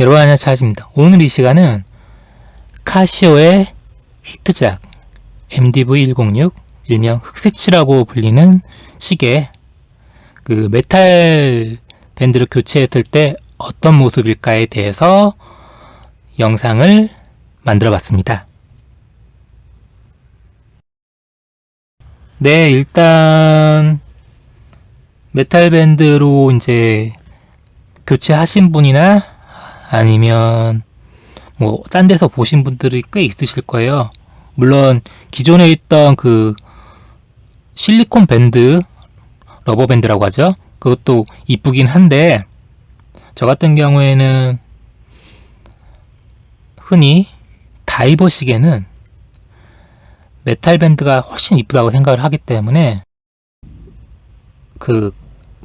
여러분 안녕하십니까 오늘 이 시간은 카시오의 히트작 MDV106 일명 흑색치라고 불리는 시계 그 메탈 밴드를 교체했을 때 어떤 모습일까에 대해서 영상을 만들어 봤습니다. 네, 일단 메탈 밴드로 이제 교체하신 분이나 아니면 뭐 딴 데서 보신 분들이 꽤 있으실 거예요. 물론 기존에 있던 그 실리콘 밴드 러버 밴드라고 하죠. 그것도 이쁘긴 한데 저 같은 경우에는 흔히 다이버 시계는 메탈 밴드가 훨씬 이쁘다고 생각을 하기 때문에 그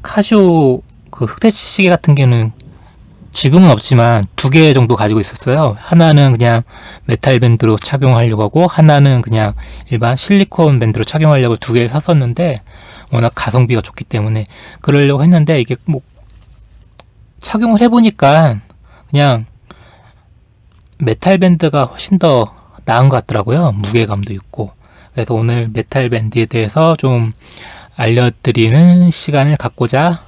카시오 그 흑대치 시계 같은 경우는 지금은 없지만 두 개 정도 가지고 있었어요. 하나는 그냥 메탈 밴드로 착용하려고 하고 하나는 그냥 일반 실리콘 밴드로 착용하려고 두 개를 샀었는데 워낙 가성비가 좋기 때문에 그러려고 했는데 이게 뭐 착용을 해보니까 그냥 메탈 밴드가 훨씬 더 나은 것 같더라고요. 무게감도 있고. 그래서 오늘 메탈 밴드에 대해서 좀 알려드리는 시간을 갖고자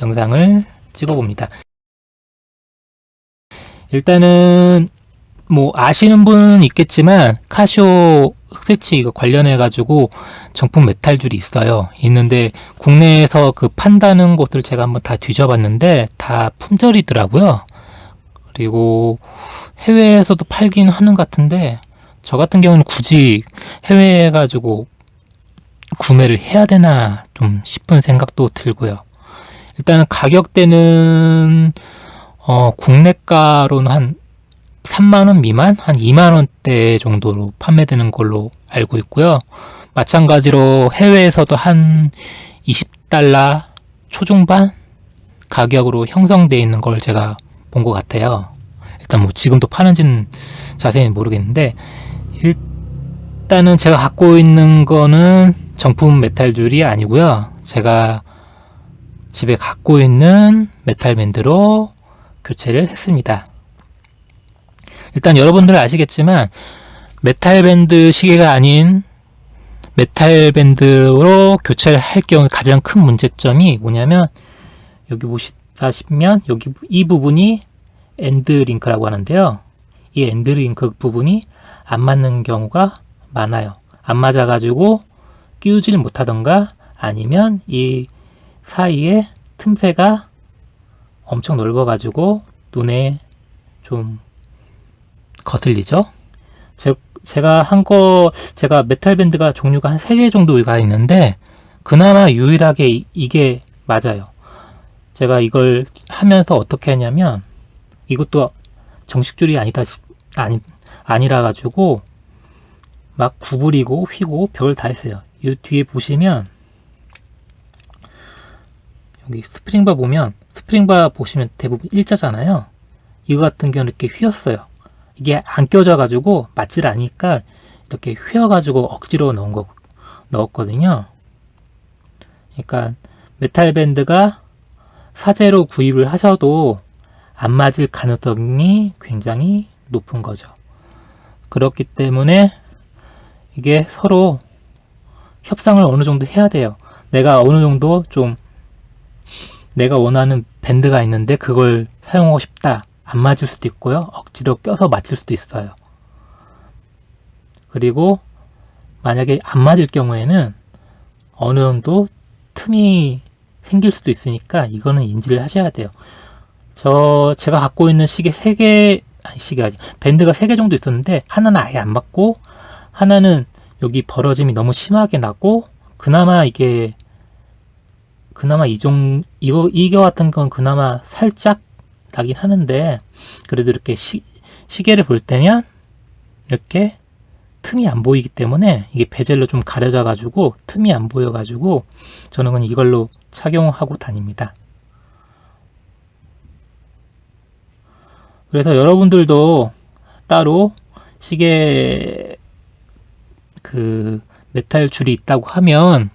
영상을 찍어봅니다. 일단은 뭐 아시는 분은 있겠지만 카시오 흑색치 이거 관련해 가지고 정품 메탈 줄이 있어요. 있는데 국내에서 그 판다는 곳을 제가 한번 다 뒤져봤는데 다 품절이더라고요. 그리고 해외에서도 팔긴 하는 것 같은데 저 같은 경우는 굳이 해외에 가지고 구매를 해야 되나 좀 싶은 생각도 들고요. 일단은 가격대는 어, 국내가로는 한 3만원 미만? 한 2만원대 정도로 판매되는 걸로 알고 있고요. 마찬가지로 해외에서도 한 20달러 초중반 가격으로 형성되어 있는 걸 제가 본 것 같아요. 일단 뭐 지금도 파는지는 자세히 모르겠는데, 일단은 제가 갖고 있는 거는 정품 메탈 줄이 아니고요. 제가 집에 갖고 있는 메탈 밴드로 교체를 했습니다. 일단 여러분들은 아시겠지만 메탈 밴드 시계가 아닌 메탈 밴드로 교체를 할 경우 가장 큰 문제점이 뭐냐면 여기 보시다시면 여기 이 부분이 엔드 링크라고 하는데요. 이 엔드 링크 부분이 안 맞는 경우가 많아요. 안 맞아가지고 끼우질 못하던가 아니면 이 사이에 틈새가 엄청 넓어가지고 눈에 좀 거슬리죠. 제, 제가 한 거, 제가 메탈 밴드가 종류가 한 3개 정도가 있는데, 그나마 유일하게 이, 이게 맞아요. 제가 이걸 하면서 어떻게 하냐면, 이것도 정식줄이 아니다, 아니, 아니라 가지고, 막 구부리고 휘고 별 다 했어요. 이 뒤에 보시면, 여기 스프링바 보면, 스프링바 보시면 대부분 일자잖아요. 이거 같은 경우는 이렇게 휘었어요. 이게 안 껴져 가지고 맞질 않으니까 이렇게 휘어 가지고 억지로 넣은 거 넣었거든요. 그러니까 메탈 밴드가 사제로 구입을 하셔도 안 맞을 가능성이 굉장히 높은 거죠. 그렇기 때문에 이게 서로 협상을 어느 정도 해야 돼요. 내가 어느 정도 좀 내가 원하는 밴드가 있는데 그걸 사용하고 싶다. 안 맞을 수도 있고요. 억지로 껴서 맞출 수도 있어요. 그리고 만약에 안 맞을 경우에는 어느 정도 틈이 생길 수도 있으니까 이거는 인지를 하셔야 돼요. 저 제가 갖고 있는 시계 3개 아니 시계 아니 밴드가 3개 정도 있었는데 하나는 아예 안 맞고 하나는 여기 벌어짐이 너무 심하게 나고 그나마 이게 그나마 이종 이거 이거 같은 건 그나마 살짝 나긴 하는데 그래도 이렇게 시, 시계를 볼 때면 이렇게 틈이 안 보이기 때문에 이게 베젤로 좀 가려져 가지고 틈이 안 보여 가지고 저는 그냥 이걸로 착용하고 다닙니다. 그래서 여러분들도 따로 시계 그 메탈 줄이 있다고 하면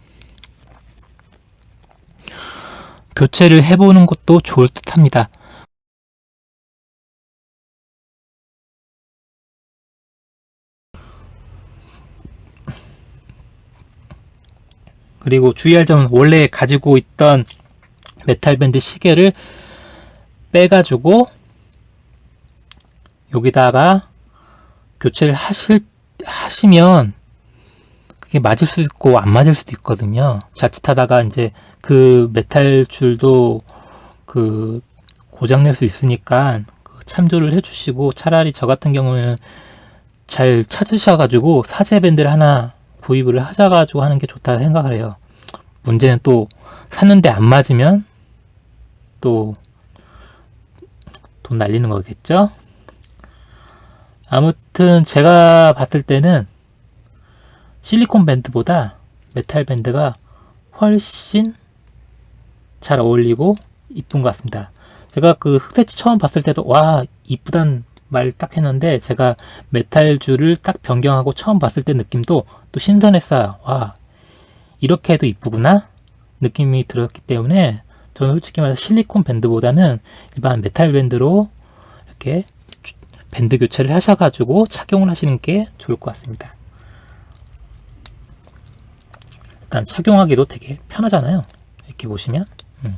교체를 해보는 것도 좋을 듯 합니다. 그리고 주의할 점은 원래 가지고 있던 메탈밴드 시계를 빼가지고 여기다가 교체를 하실, 하시면 그게 맞을 수도 있고 안 맞을 수도 있거든요. 자칫하다가 이제 그 메탈 줄도 그 고장 낼 수 있으니까 그 참조를 해주시고 차라리 저 같은 경우에는 잘 찾으셔가지고 사제 밴드를 하나 구입을 하셔가지고 하는 게 좋다 생각을 해요. 문제는 또 샀는데 안 맞으면 또 돈 날리는 거겠죠? 아무튼 제가 봤을 때는 실리콘 밴드보다 메탈 밴드가 훨씬 잘 어울리고 이쁜 것 같습니다. 제가 그 흑돼지 처음 봤을 때도 와 이쁘단 말 딱 했는데 제가 메탈 줄을 딱 변경하고 처음 봤을 때 느낌도 또 신선했어요. 와 이렇게 해도 이쁘구나 느낌이 들었기 때문에 저는 솔직히 말해서 실리콘 밴드보다는 일반 메탈 밴드로 이렇게 주- 밴드 교체를 하셔가지고 착용을 하시는 게 좋을 것 같습니다. 일단 착용하기도 되게 편하잖아요. 이렇게 보시면 음.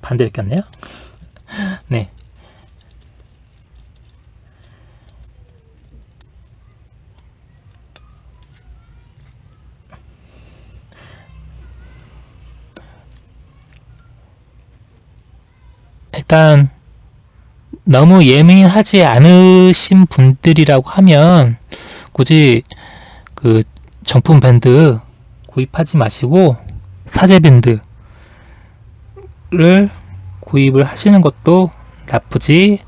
반대로 꼈네요. 네. 일단 너무 예민하지 않으신 분들이라고 하면 굳이 그 정품 밴드 구입하지 마시고 사제 밴드를 구입을 하시는 것도 나쁘지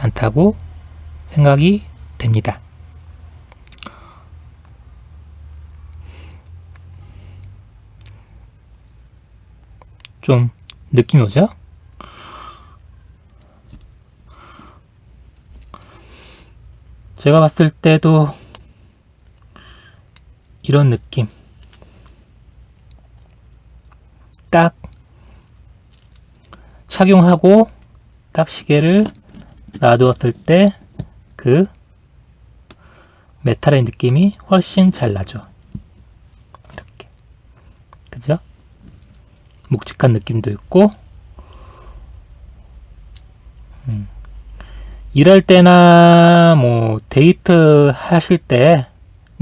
않다고 생각이 됩니다. 좀 느낌이 오죠? 제가 봤을 때도 이런 느낌. 딱 착용하고 딱 시계를 놔두었을 때 그 메탈의 느낌이 훨씬 잘 나죠. 이렇게. 그죠? 묵직한 느낌도 있고, 음. 일할 때나 뭐 데이트 하실 때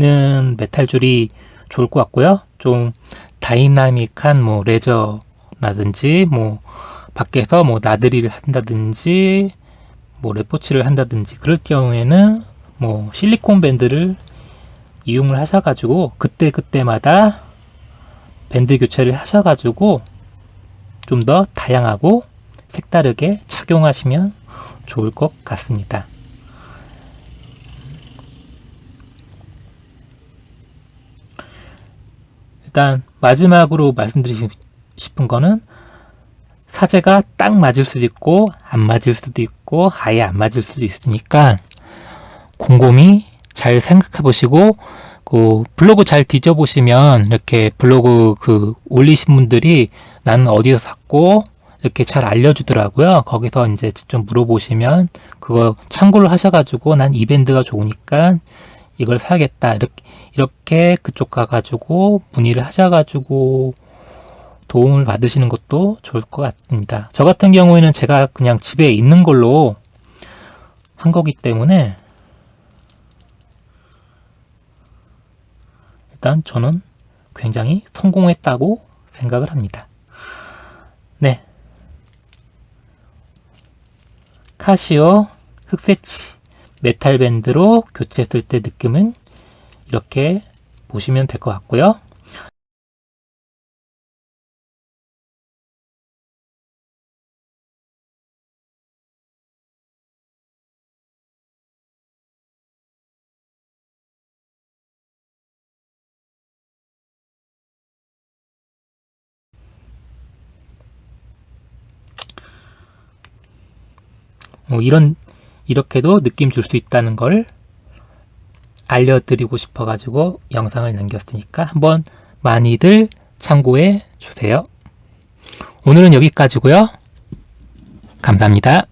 는 메탈 줄이 좋을 것 같고요. 좀 다이나믹한 뭐 레저라든지 뭐 밖에서 뭐 나들이를 한다든지 뭐 레포츠를 한다든지 그럴 경우에는 뭐 실리콘 밴드를 이용을 하셔가지고 그때 그때마다 밴드 교체를 하셔가지고 좀 더 다양하고 색다르게 착용하시면 좋을 것 같습니다. 일단 마지막으로 말씀드리고 싶은 거는 사제가 딱 맞을 수도 있고 안 맞을 수도 있고 아예 안 맞을 수도 있으니까 곰곰이 잘 생각해 보시고 그 블로그 잘 뒤져 보시면 이렇게 블로그 그 올리신 분들이 나는 어디서 샀고 이렇게 잘 알려주더라고요. 거기서 이제 직접 물어보시면 그거 참고를 하셔가지고 난 이 밴드가 좋으니까 이걸 사야겠다. 이렇게, 이렇게 그쪽 가가지고 문의를 하셔가지고 도움을 받으시는 것도 좋을 것 같습니다. 저 같은 경우에는 제가 그냥 집에 있는 걸로 한 거기 때문에 일단 저는 굉장히 성공했다고 생각을 합니다. 네. 카시오 흑세치 메탈 밴드로 교체했을 때 느낌은 이렇게 보시면 될 것 같고요. 뭐 이런 이렇게도 느낌 줄 수 있다는 걸 알려드리고 싶어가지고 영상을 남겼으니까 한번 많이들 참고해 주세요. 오늘은 여기까지고요. 감사합니다.